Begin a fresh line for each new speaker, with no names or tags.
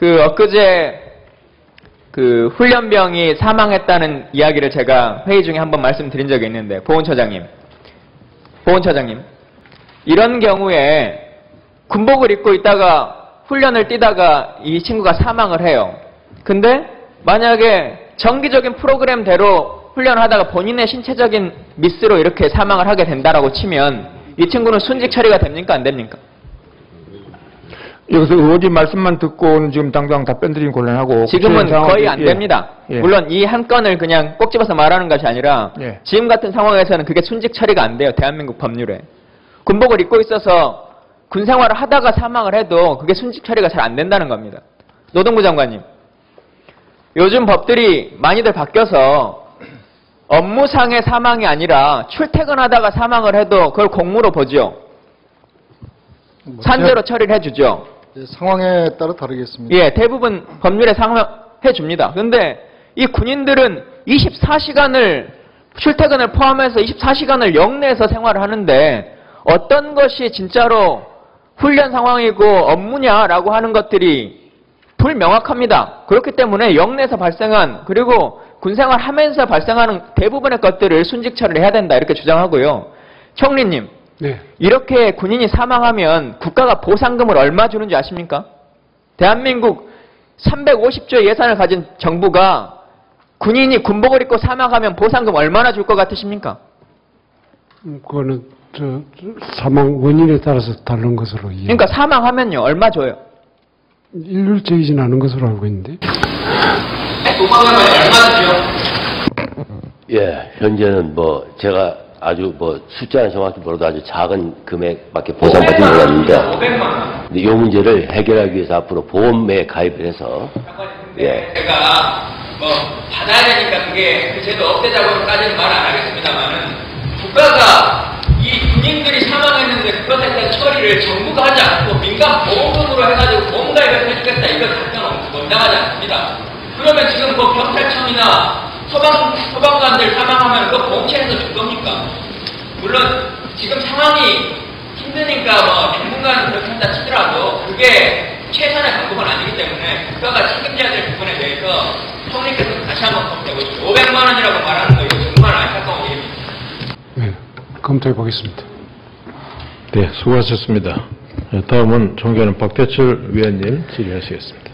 그 엊그제 그 훈련병이 사망했다는 이야기를 제가 회의 중에 한번 말씀드린 적이 있는데 보훈처장님, 보훈처장님 이런 경우에 군복을 입고 있다가 훈련을 뛰다가 이 친구가 사망을 해요. 근데 만약에 정기적인 프로그램대로 훈련하다가 본인의 신체적인 미스로 이렇게 사망을 하게 된다라고 치면 이 친구는 순직 처리가 됩니까 안 됩니까?
여기서 의원님 말씀만 듣고는 지금 당장 답변 드리긴 곤란하고
지금은 거의 안
예.
됩니다.
예.
물론 이 한 건을 그냥 꼭 집어서 말하는 것이 아니라
예.
지금 같은 상황에서는 그게 순직 처리가 안 돼요. 대한민국 법률에. 군복을 입고 있어서 군 생활을 하다가 사망을 해도 그게 순직 처리가 잘 안 된다는 겁니다. 노동부 장관님. 요즘 법들이 많이들 바뀌어서 업무상의 사망이 아니라 출퇴근하다가 사망을 해도 그걸 공무로 보죠.
뭐
산재로 처리를 해주죠.
제- 예, 상황에 따라 다르겠습니다.
예, 대부분 법률에 상해 줍니다. 근데 이 군인들은 24시간을 출퇴근을 포함해서 24시간을 영내에서 생활을 하는데 어떤 것이 진짜로 훈련 상황이고 업무냐라고 하는 것들이 불명확합니다. 그렇기 때문에 영내에서 발생한 그리고 군생활 하면서 발생하는 대부분의 것들을 순직 처리를 해야 된다 이렇게 주장하고요. 청리님,
네.
이렇게 군인이 사망하면 국가가 보상금을 얼마 주는지 아십니까? 대한민국 350조의 예산을 가진 정부가 군인이 군복을 입고 사망하면 보상금 얼마나 줄 것 같으십니까?
음, 그거는 저, 저 사망 원인에 따라서 다른 것으로 이해.
그러니까 사망하면요 얼마 줘요?
일률적이진 않은 것으로 알고 있는데.
보상금을 얼마 주죠?
예, 현재는 뭐 제가 아주 뭐 숫자는 정확히 모르도 아주 작은 금액밖에 보상받지 못했는데
500만 원.
근데 이 문제를 해결하기 위해서 앞으로 보험에 가입을 해서 예.
제가 뭐 받아야 되니까 그게 그 제도 억대자고까지는 말 안 하겠습니다만은 국가가 이 군인들이 사망했는데 그것에 대한 처리를 정부가 하지 않고 민간 보험금으로 해가지고 보험 가입을 해주겠다 이거 답변 원당하지 않습니다. 그러면 지금 뭐 경찰청이나 소방 소방관들 사망하면 그 보험체에서 줄 겁니까? 물론 지금 상황이 힘드니까 뭐 당분간 그렇게 한다 치더라도 그게 최선의 방법은 아니기 때문에 국가가 책임져야 될 부분에 대해서 총리께서 다시 한번 검토해 보십시오. 500만 원이라고 말하는 거 이거 정말 안타까운 일입니다.
네, 검토해 보겠습니다.
네, 수고하셨습니다. 다음은 존경하는 박대철 위원님 질의하시겠습니다.